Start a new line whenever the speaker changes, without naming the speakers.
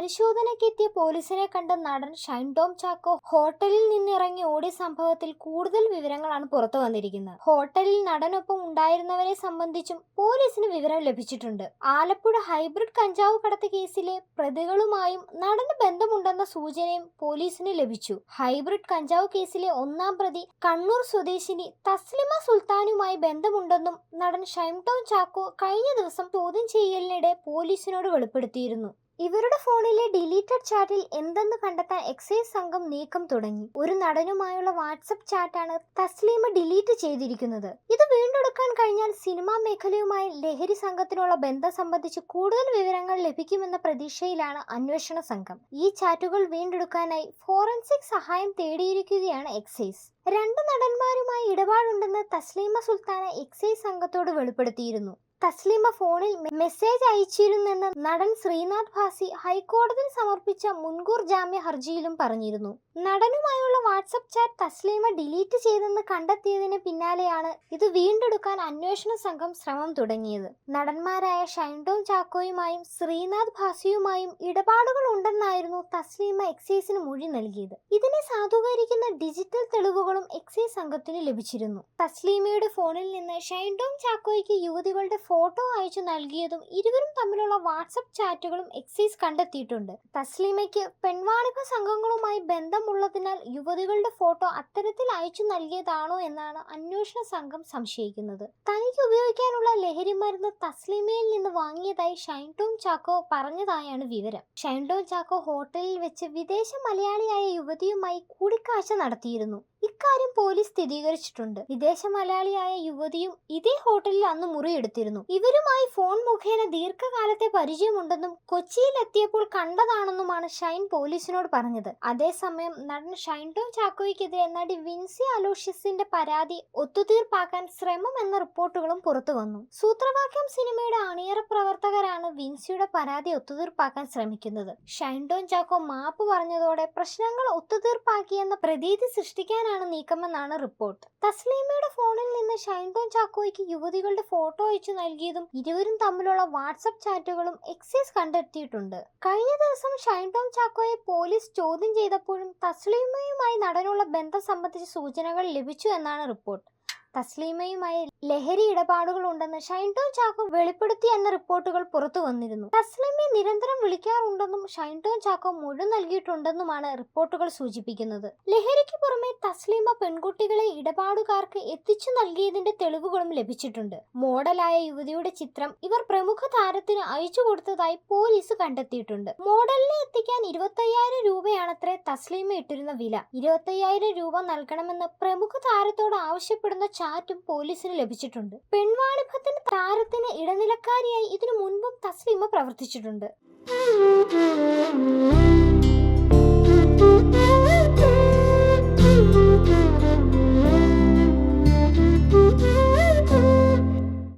പരിശോധനയ്ക്കെത്തിയ പോലീസിനെ കണ്ട നടൻ ഷൈൻ ടോം ചാക്കോ ഹോട്ടലിൽ നിന്നിറങ്ങി ഓടിയ സംഭവത്തിൽ കൂടുതൽ വിവരങ്ങളാണ് പുറത്തു വന്നിരിക്കുന്നത്. ഹോട്ടലിൽ നടനൊപ്പം ഉണ്ടായിരുന്നവരെ സംബന്ധിച്ചും പോലീസിന് വിവരം ലഭിച്ചിട്ടുണ്ട്. ആലപ്പുഴ ഹൈബ്രിഡ് കഞ്ചാവ് കടത്ത് കേസിലെ പ്രതികളുമായും നടന് ബന്ധമുണ്ടെന്ന സൂചനയും പോലീസിന് ലഭിച്ചു. ഹൈബ്രിഡ് കഞ്ചാവ് കേസിലെ ഒന്നാം പ്രതി കണ്ണൂർ സ്വദേശിനി തസ്ലിമ സുൽത്താനുമായി ബന്ധമുണ്ടെന്നും നടൻ ഷൈൻ ടോം ചാക്കോ കഴിഞ്ഞ ദിവസം ചോദ്യം ചെയ്യലിനിടെ പോലീസിനോട് വെളിപ്പെടുത്തിയിരുന്നു. ഇവരുടെ ഫോണിലെ ഡിലീറ്റഡ് ചാറ്റിൽ എന്തെന്ന് കണ്ടെത്താൻ എക്സൈസ് സംഘം നീക്കം തുടങ്ങി. ഒരു നടനുമായുള്ള വാട്സപ്പ് ചാറ്റാണ് തസ്ലീമ ഡിലീറ്റ് ചെയ്തിരിക്കുന്നത്. ഇത് വീണ്ടെടുക്കാൻ കഴിഞ്ഞാൽ സിനിമാ മേഖലയുമായി ലഹരി സംഘത്തിനുള്ള ബന്ധം സംബന്ധിച്ച് കൂടുതൽ വിവരങ്ങൾ ലഭിക്കുമെന്ന പ്രതീക്ഷയിലാണ് അന്വേഷണ സംഘം. ഈ ചാറ്റുകൾ വീണ്ടെടുക്കാനായി ഫോറൻസിക് സഹായം തേടിയിരിക്കുകയാണ് എക്സൈസ്. രണ്ട് നടന്മാരുമായി ഇടപാടുണ്ടെന്ന് തസ്ലീമ സുൽത്താന എക്സൈസ് സംഘത്തോട് വെളിപ്പെടുത്തിയിരുന്നു. തസ്ലീമ ഫോണിൽ മെസ്സേജ് അയച്ചിരുന്നെന്ന് നടൻ ശ്രീനാഥ് ഭാസി ഹൈക്കോടതിയിൽ സമർപ്പിച്ച മുൻകൂർ ജാമ്യ ഹർജിയിലും പറഞ്ഞിരുന്നു. നടനുമായുള്ള വാട്സപ്പ് ചാറ്റ് തസ്ലീമ ഡിലീറ്റ് ചെയ്തെന്ന് കണ്ടെത്തിയതിന് പിന്നാലെയാണ് ഇത് വീണ്ടെടുക്കാൻ അന്വേഷണ സംഘം ശ്രമം തുടങ്ങിയത്. നടന്മാരായ ഷൈൻഡോം ചാക്കോയുമായും ശ്രീനാഥ് ഭാസിയുമായും ഇടപാടുകൾ ഉണ്ടെന്നായിരുന്നു തസ്ലീമ എക്സൈസിന് മൊഴി നൽകിയത്. ഇതിനെ സാധൂകരിക്കുന്ന ഡിജിറ്റൽ തെളിവുകളും എക്സൈസ് സംഘത്തിന് ലഭിച്ചിരുന്നു. തസ്ലീമയുടെ ഫോണിൽ നിന്ന് ഷൈൻഡോം ചാക്കോയ്ക്ക് യുവതികളുടെ ഫോട്ടോ അയച്ചു നൽകിയതും ഇരുവരും തമ്മിലുള്ള വാട്സപ്പ് ചാറ്റുകളും എക്സൈസ് കണ്ടെത്തിയിട്ടുണ്ട്. തസ്ലീമയ്ക്ക് പെൺവാണിഭ സംഘങ്ങളുമായി ബന്ധമുള്ളതിനാൽ യുവതികളുടെ ഫോട്ടോ അത്തരത്തിൽ അയച്ചു നൽകിയതാണോ എന്നാണ് അന്വേഷണ സംഘം സംശയിക്കുന്നത്. തനിക്ക് ഉപയോഗിക്കാനുള്ള ലഹരി മരുന്ന് തസ്ലീമയിൽ നിന്ന് വാങ്ങിയതായി ഷൈൻടോം ചാക്കോ പറഞ്ഞതായാണ് വിവരം. ഷൈൻടോം ചാക്കോ ഹോട്ടലിൽ വെച്ച് വിദേശ മലയാളിയായ യുവതിയുമായി കൂടിക്കാഴ്ച നടത്തിയിരുന്നു. ഇക്കാര്യം പോലീസ് സ്ഥിരീകരിച്ചിട്ടുണ്ട്. വിദേശ മലയാളിയായ യുവതിയും ഇതേ ഹോട്ടലിൽ അന്ന് മുറിയെടുത്തിരുന്നു. ഇവരുമായി ഫോൺ മുഖേന ദീർഘകാലത്തെ പരിചയമുണ്ടെന്നും കൊച്ചിയിൽ എത്തിയപ്പോൾ കണ്ടതാണെന്നുമാണ് ഷൈൻ പോലീസിനോട് പറഞ്ഞത്. അതേസമയം നടൻ ഷൈൻ ടോം ചാക്കോയ്ക്കെതിരെ നടി വിൻസി അലോഷ്യസിന്റെ പരാതി ഒത്തുതീർപ്പാക്കാൻ ശ്രമം എന്ന റിപ്പോർട്ടുകളും പുറത്തു വന്നു സൂത്രവാക്യം സിനിമയുടെ അണിയറ പ്രവർത്തകരാണ് വിൻസിയുടെ പരാതി ഒത്തുതീർപ്പാക്കാൻ ശ്രമിക്കുന്നത്. ഷൈൻ ടോം ചാക്കോ മാപ്പ് പറഞ്ഞതോടെ പ്രശ്നങ്ങൾ ഒത്തുതീർപ്പാക്കിയെന്ന പ്രതീതി സൃഷ്ടിക്കാനാണ് നീക്കമെന്നാണ് റിപ്പോർട്ട്. തസ്ലീമയുടെ ഫോണിൽ നിന്ന് ഷൈൻ ടോം ചാക്കോയ്ക്ക് യുവതികളുടെ ഫോട്ടോ അയച്ചു നൽകിയതും ഇരുവരും തമ്മിലുള്ള വാട്സപ്പ് ചാറ്റുകളും എക്സൈസ് കണ്ടെത്തിയിട്ടുണ്ട്. കഴിഞ്ഞ ദിവസം ഷൈൻ ടോം ചാക്കോയെ പോലീസ് ചോദ്യം ചെയ്തപ്പോഴും തസ്ലീമയുമായി നടനുള്ള ബന്ധം സംബന്ധിച്ച സൂചനകൾ ലഭിച്ചു എന്നാണ് റിപ്പോർട്ട്. തസ്ലീമയുമായി ലഹരി ഇടപാടുകൾ ഉണ്ടെന്ന് ഷൈൻടോ ചാക്കോ വെളിപ്പെടുത്തി എന്ന റിപ്പോർട്ടുകൾ പുറത്തു വന്നിരുന്നു. തസ്ലമെ നിരന്തരം വിളിക്കാറുണ്ടെന്നും ഷൈൻടോ ചാക്കോ മൊഴി നൽകിയിട്ടുണ്ടെന്നുമാണ് റിപ്പോർട്ടുകൾ സൂചിപ്പിക്കുന്നത്. ലഹരിക്ക് പുറമെ തസ്ലീമ പെൺകുട്ടികളെ ഇടപാടുകാർക്ക് എത്തിച്ചു നൽകിയതിന്റെ തെളിവുകളും ലഭിച്ചിട്ടുണ്ട്. മോഡലായ യുവതിയുടെ ചിത്രം ഇവർ പ്രമുഖ താരത്തിന് അയച്ചു കൊടുത്തതായി പോലീസ് കണ്ടെത്തിയിട്ടുണ്ട്. മോഡലിനെ എത്തിക്കാൻ ഇരുപത്തയ്യായിരം രൂപയാണത്രേ തസ്ലീമ ഇട്ടിരുന്ന വില. ഇരുപത്തയ്യായിരം രൂപ നൽകണമെന്ന് പ്രമുഖ താരത്തോട് ആവശ്യപ്പെടുന്ന ചാറ്റും പോലീസിന് ലഭിച്ചിട്ടുണ്ട്. പെൺവാണിഭത്തിന് താരത്തിന് ഇടനിലക്കാരിയായി ഇതിനു മുൻപും തസ്ലീമ പ്രവർത്തിച്ചിട്ടുണ്ട്.